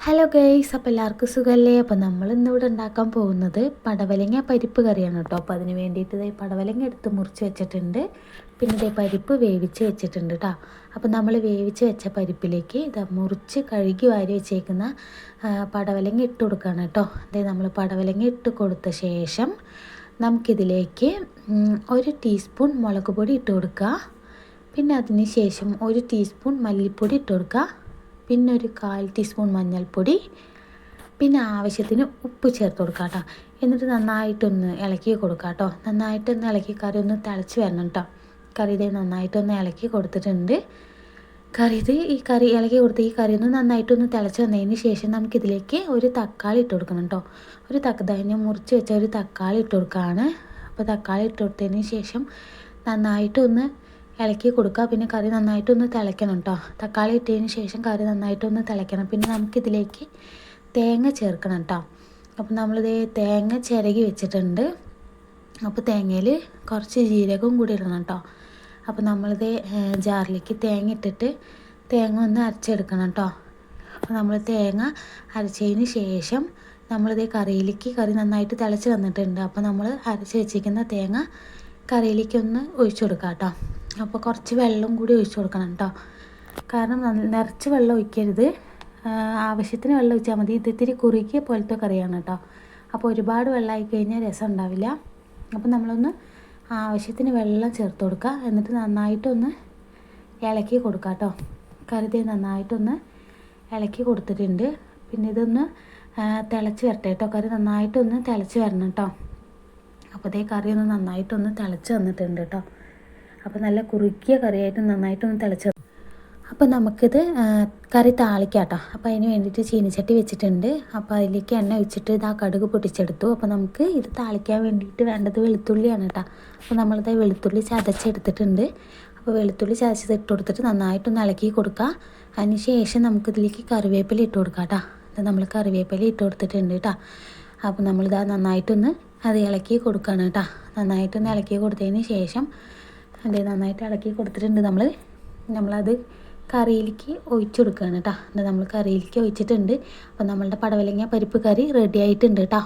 Hello guys അപ്പോൾ എല്ലാവർക്കും സുഖമല്ലേ അപ്പോൾ നമ്മൾ ഇന്നിവിടെ ഉണ്ടാക്കാൻ പോകുന്നത് പടവലങ്ങ പരിപ്പ് കറിയാണ് കേട്ടോ. അപ്പോൾ അതിന് വേണ്ടിയിട്ട് ഇതേ പടവലങ്ങ എടുത്ത് മുറിച്ച് വെച്ചിട്ടുണ്ട്. പിന്നെ ഇതേ പരിപ്പ് വേവിച്ച് വെച്ചിട്ടുണ്ട് കേട്ടോ അപ്പോൾ നമ്മൾ വേവിച്ച് വെച്ച പരിപ്പിലേക്ക് ഇത് മുറിച്ച് കഴുകി വാരി വെച്ചേക്കുന്ന പടവലങ്ങ ഇട്ട് കൊടുക്കുകയാണ് കേട്ടോ അതായത് നമ്മൾ പടവലങ്ങ ഇട്ട് കൊടുത്ത ശേഷം നമുക്കിതിലേക്ക് ഒരു ടീസ്പൂൺ മുളക് പൊടി ഇട്ട് കൊടുക്കുക പിന്നെ അതിന് ശേഷം ഒരു ടീസ്പൂൺ മല്ലിപ്പൊടി ഇട്ട് കൊടുക്കുക പിന്നെ ഒരു കാൽ ടീസ്പൂൺ മഞ്ഞൾപ്പൊടി പിന്നെ ആവശ്യത്തിന് ഉപ്പ് ചേർത്ത് കൊടുക്കുക കേട്ടോ. എന്നിട്ട് നന്നായിട്ടൊന്ന് ഇളക്കി കൊടുക്കുക കേട്ടോ. നന്നായിട്ടൊന്ന് ഇളക്കി കറി ഒന്ന് തിളച്ച് വരണം കേട്ടോ. കറി ഇത് നന്നായിട്ടൊന്ന് ഇളക്കി കൊടുത്തിട്ടുണ്ട്. കറി ഇത് ഈ കറി ഇളക്കി കൊടുത്ത് ഈ കറി ഒന്ന് നന്നായിട്ടൊന്ന് തിളച്ച് വന്നതിന് ശേഷം നമുക്കിതിലേക്ക് ഒരു തക്കാളി ഇട്ട് കൊടുക്കണം കേട്ടോ. ഒരു തക്കാളി മുറിച്ച് വെച്ച ഒരു തക്കാളി ഇട്ട് കൊടുക്കുകയാണ് അപ്പോൾ തക്കാളി ഇട്ട് കൊടുത്തതിന് ശേഷം നന്നായിട്ടൊന്ന് ഇളക്കി കൊടുക്കുക. പിന്നെ കറി നന്നായിട്ടൊന്ന് തിളയ്ക്കണം കേട്ടോ തക്കാളി ഇട്ടതിന് ശേഷം കറി നന്നായിട്ടൊന്ന് തിളയ്ക്കണം. പിന്നെ നമുക്കിതിലേക്ക് തേങ്ങ ചേർക്കണം കേട്ടോ അപ്പം നമ്മളിത് തേങ്ങ ചിരകി വെച്ചിട്ടുണ്ട്. അപ്പോൾ തേങ്ങയിൽ കുറച്ച് ജീരകവും കൂടി ഇടണം കേട്ടോ അപ്പോൾ നമ്മളിത് ജാറിലേക്ക് തേങ്ങ ഇട്ടിട്ട് തേങ്ങ ഒന്ന് അരച്ചെടുക്കണം കേട്ടോ അപ്പോൾ നമ്മൾ തേങ്ങ അരച്ചതിന് ശേഷം നമ്മളിത് കറിയിലേക്ക് കറി നന്നായിട്ട് തിളച്ച് വന്നിട്ടുണ്ട്. അപ്പോൾ നമ്മൾ അരച്ച് വെച്ചിരിക്കുന്ന തേങ്ങ കറിയിലേക്ക് ഒന്ന് ഒഴിച്ചു കൊടുക്കാം കേട്ടോ അപ്പോൾ കുറച്ച് വെള്ളം കൂടി ഒഴിച്ച് കൊടുക്കണം കേട്ടോ കാരണം നിറച്ച് വെള്ളം ഒഴിക്കരുത്. ആവശ്യത്തിന് വെള്ളം ഒഴിച്ചാൽ മതി. ഇത് ഇത്തിരി കുറുക്കിയ പോലത്തെ കറിയാണ് കേട്ടോ അപ്പോൾ ഒരുപാട് വെള്ളമായി കഴിഞ്ഞാൽ രസം ഉണ്ടാവില്ല. അപ്പോൾ നമ്മളൊന്ന് ആവശ്യത്തിന് വെള്ളം ചേർത്ത് കൊടുക്കുക എന്നിട്ട് നന്നായിട്ടൊന്ന് ഇളക്കി കൊടുക്കുക കേട്ടോ കരുതി നന്നായിട്ടൊന്ന് ഇളക്കി കൊടുത്തിട്ടുണ്ട്. പിന്നെ ഇതൊന്ന് തിളച്ച് വരട്ടെ കേട്ടോ കറി നന്നായിട്ടൊന്ന് തിളച്ച് വരണം കേട്ടോ അപ്പോൾ ഇതേ കറി ഒന്ന് നന്നായിട്ടൊന്ന് തിളച്ച് വന്നിട്ടുണ്ട് കേട്ടോ അപ്പോൾ നല്ല കുറുക്കിയ കറിയായിട്ട് നന്നായിട്ടൊന്ന് തിളച്ച് അപ്പോൾ നമുക്കിത് കറി താളിക്കാട്ടോ. അപ്പോൾ അതിന് വേണ്ടിയിട്ട് ചീനിച്ചട്ടി വെച്ചിട്ടുണ്ട്. അപ്പോൾ അതിലേക്ക് എണ്ണ ഒഴിച്ചിട്ട് ഇതാ കടുക് പൊട്ടിച്ചെടുത്തു. അപ്പോൾ നമുക്ക് ഇത് താളിക്കാൻ വേണ്ടിയിട്ട് വേണ്ടത് വെളുത്തുള്ളിയാണ് കേട്ടോ. അപ്പോൾ നമ്മളിത് വെളുത്തുള്ളി ചതച്ചെടുത്തിട്ടുണ്ട്. അപ്പോൾ വെളുത്തുള്ളി ചതച്ചത് ഇട്ട് കൊടുത്തിട്ട് നന്നായിട്ടൊന്ന് ഇളക്കി കൊടുക്കുക അതിന് ശേഷം നമുക്കിതിലേക്ക് കറിവേപ്പില ഇട്ട് കൊടുക്കാം കേട്ടോ. അത് നമ്മൾ കറിവേപ്പില ഇട്ട് കൊടുത്തിട്ടുണ്ട് കേട്ടോ. അപ്പോൾ നമ്മളിതാ നന്നായിട്ടൊന്ന് അത് ഇളക്കി കൊടുക്കുകയാണ് കേട്ടോ. നന്നായിട്ടൊന്ന് ഇളക്കി കൊടുത്തതിന് ശേഷം അതേ നന്നായിട്ട് ഇളക്കി കൊടുത്തിട്ടുണ്ട് നമ്മൾ നമ്മളത് കറിയിലേക്ക് ഒഴിച്ചു കൊടുക്കുകയാണ് കേട്ടോ. നമ്മൾ കറിയിലേക്ക് ഒഴിച്ചിട്ടുണ്ട്. അപ്പോൾ നമ്മളുടെ പടവലങ്ങ പരിപ്പ് കറി റെഡി ആയിട്ടുണ്ട് കേട്ടോ.